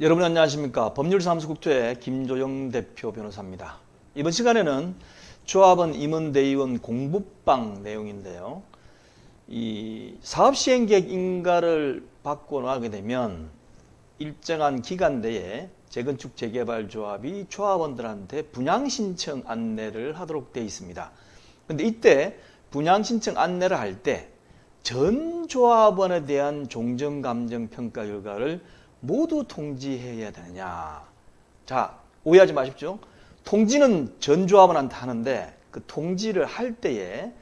여러분 안녕하십니까? 법률사무소국토의 김조영 대표 변호사입니다. 이번 시간에는 조합원 임원대의원 공부방 내용인데요. 이 사업시행계획 인가를 받고 나가게 되면 일정한 기간 내에 재건축 재개발 조합이 조합원들한테 분양 신청 안내를 하도록 되어 있습니다. 근데 이때 분양 신청 안내를 할 때 전 조합원에 대한 종전 감정 평가 결과를 모두 통지해야 되느냐. 자, 오해하지 마십시오. 통지는 전 조합원한테 하는데 그 통지를 할 때에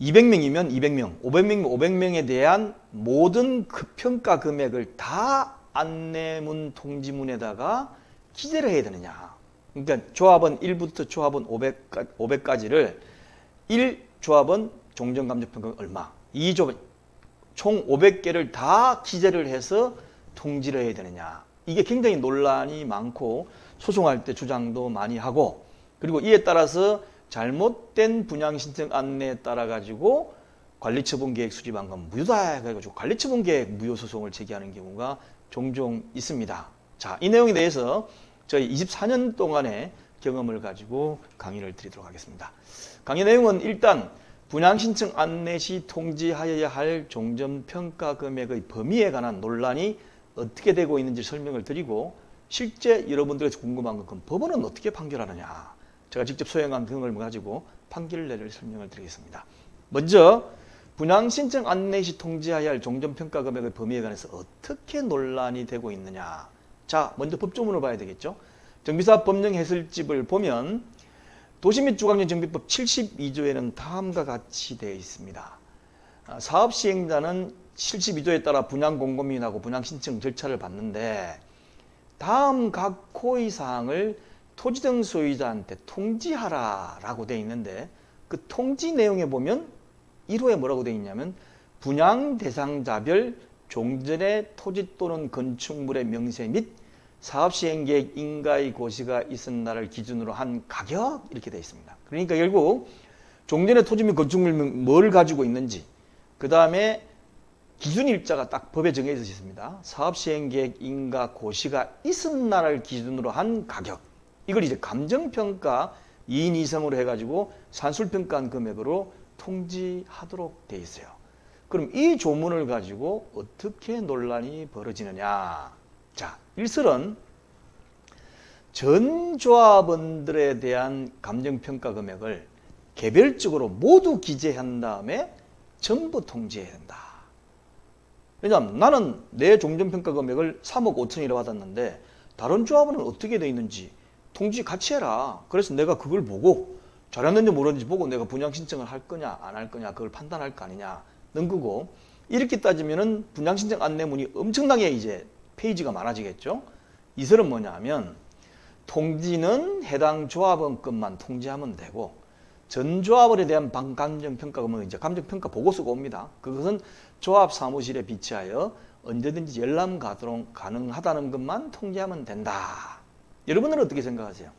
200명이면 200명, 500명이면 500명에 대한 모든 그 평가 금액을 다 안내문 통지문에다가 기재를 해야 되느냐. 그러니까 조합원 1부터 조합원 500, 500 까지를 1 조합원 종전감정평가 얼마, 2조합원 총 500개를 다 기재를 해서 통지를 해야 되느냐. 이게 굉장히 논란이 많고 소송할 때 주장도 많이 하고 그리고 이에 따라서 잘못된 분양 신청 안내에 따라 가지고 관리처분 계획 수집한 건 무효다 해가지고 관리처분 계획 무효 소송을 제기하는 경우가 종종 있습니다. 자, 이 내용에 대해서 저희 24년 동안의 경험을 가지고 강의를 드리도록 하겠습니다. 강의 내용은 일단 분양 신청 안내 시 통지하여야 할 종전 평가 금액의 범위에 관한 논란이 어떻게 되고 있는지 설명을 드리고 실제 여러분들에서 궁금한 건 그럼 법원은 어떻게 판결하느냐 제가 직접 소행한 등을 가지고 판결을 내릴 설명을 드리겠습니다. 먼저 분양 신청 안내 시 통지해야 할 종전평가 금액의 범위에 관해서 어떻게 논란이 되고 있느냐 자 먼저 법조문을 봐야 되겠죠. 정비사 법령 해설집을 보면 도시 및 주거환경 정비법 72조에는 다음과 같이 되어 있습니다. 아, 사업 시행자는 72조에 따라 분양 공고민하고 분양 신청 절차를 받는데 다음 각 호의 사항을 토지 등 소유자한테 통지하라라고 되어 있는데 그 통지 내용에 보면 1호에 뭐라고 되어 있냐면 분양 대상자별 종전의 토지 또는 건축물의 명세 및 사업 시행 계획 인가의 고시가 있은 날을 기준으로 한 가격 이렇게 되어 있습니다. 그러니까 결국 종전의 토지 및 건축물 뭘 가지고 있는지 그 다음에 기준 일자가 딱 법에 정해져 있습니다. 사업 시행 계획 인가 고시가 있은 날을 기준으로 한 가격. 이걸 이제 감정평가 2인 이상으로 해가지고 산술평가한 금액으로 통지하도록 돼 있어요. 그럼 이 조문을 가지고 어떻게 논란이 벌어지느냐. 자, 일설은 전 조합원들에 대한 감정평가 금액을 개별적으로 모두 기재한 다음에 전부 통지해야 된다. 왜냐하면 나는 내 종전평가 금액을 3억 5천이라 받았는데 다른 조합원은 어떻게 돼 있는지 통지 같이 해라. 그래서 내가 그걸 보고 잘했는지 모르는지 보고 내가 분양 신청을 할 거냐 안 할 거냐 그걸 판단할 거 아니냐 는 거고 이렇게 따지면은 분양 신청 안내문이 엄청나게 이제 페이지가 많아지겠죠. 이설은 뭐냐면 통지는 해당 조합원 것만 통지하면 되고 전 조합원에 대한 감정 평가금은 이제 감정 평가 보고서가 옵니다. 그것은 조합 사무실에 비치하여 언제든지 열람 가능하다는 것만 통지하면 된다. 여러분은 어떻게 생각하세요?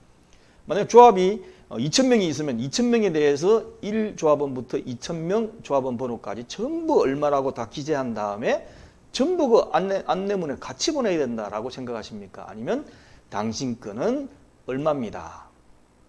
만약 조합이 2,000명이 어, 있으면 2,000명에 대해서 1조합원부터 2,000명 조합원 번호까지 전부 얼마라고 다 기재한 다음에 전부 그 안내, 안내문에 같이 보내야 된다라고 생각하십니까? 아니면 당신 거는 얼마입니다.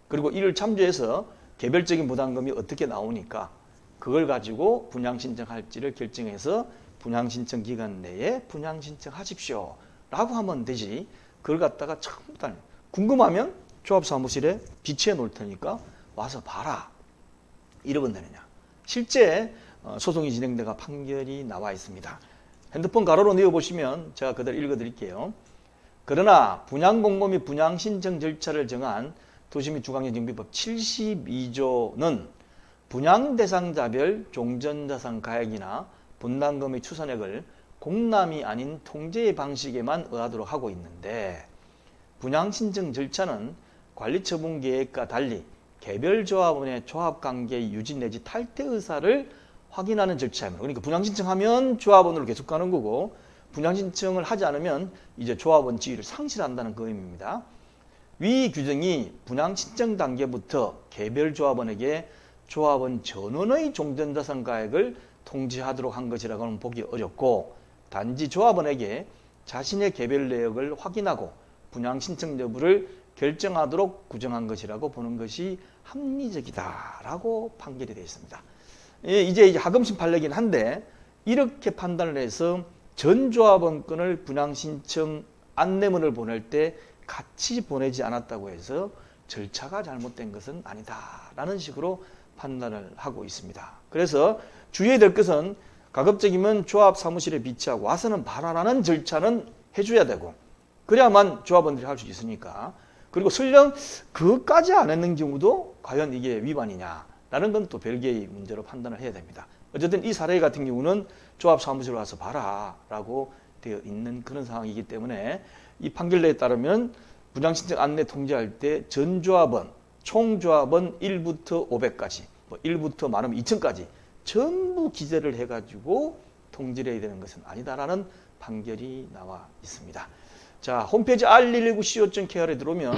그리고 이를 참조해서 개별적인 부담금이 어떻게 나오니까 그걸 가지고 분양 신청할지를 결정해서 분양 신청 기간 내에 분양 신청하십시오. 라고 하면 되지. 그걸 갖다가 처음부터 궁금하면 조합 사무실에 비치해 놓을 테니까 와서 봐라. 이러면 되느냐. 실제 어, 소송이 진행돼가 판결이 나와 있습니다. 핸드폰 가로로 내어 보시면 제가 그대로 읽어 드릴게요. 그러나 분양 공고 및 분양 신청 절차를 정한 도시 및 주거환경 정비법 72조는 분양 대상자별 종전자산 가액이나 분담금의 추산액을 공람이 아닌 통제의 방식에만 의하도록 하고 있는데 분양 신청 절차는 관리처분 계획과 달리 개별 조합원의 조합관계 유지 내지 탈퇴 의사를 확인하는 절차입니다. 그러니까 분양 신청하면 조합원으로 계속 가는 거고 분양 신청을 하지 않으면 이제 조합원 지위를 상실한다는 그 의미입니다. 위 규정이 분양 신청 단계부터 개별 조합원에게 조합원 전원의 종전자산 가액을 통지하도록 한 것이라고는 보기 어렵고 단지 조합원에게 자신의 개별 내역을 확인하고 분양 신청 여부를 결정하도록 구정한 것이라고 보는 것이 합리적이다라고 판결이 되어 있습니다. 예, 이제 하금심 판례긴 한데 이렇게 판단을 해서 전 조합원권을 분양 신청 안내문을 보낼 때 같이 보내지 않았다고 해서 절차가 잘못된 것은 아니다라는 식으로 판단을 하고 있습니다. 그래서 주의해야 될 것은 가급적이면 조합 사무실에 비치하고 와서는 봐라라는 절차는 해줘야 되고 그래야만 조합원들이 할 수 있으니까 그리고 설령 그것까지 안 했는 경우도 과연 이게 위반이냐라는 건 또 별개의 문제로 판단을 해야 됩니다. 어쨌든 이 사례 같은 경우는 조합 사무실 와서 봐라라고 되어 있는 그런 상황이기 때문에 이 판결내에 따르면 분양신청 안내 통지할 때 전조합원, 총조합원 1부터 500까지, 뭐 1부터 많으면 2천까지 전부 기재를 해가지고 통지를 해야 되는 것은 아니다라는 판결이 나와 있습니다. 자, 홈페이지 r119co.kr에 들어오면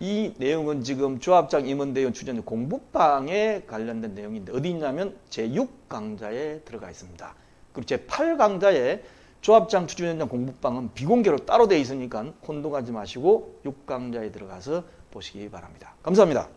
이 내용은 지금 조합장 임원대원 추전 공부방에 관련된 내용인데 어디 있냐면 제6강자에 들어가 있습니다. 그리고 제8강자에 조합장 추진위원장 공부방은 비공개로 따로 되어 있으니까 혼동하지 마시고 6강자에 들어가서 보시기 바랍니다. 감사합니다.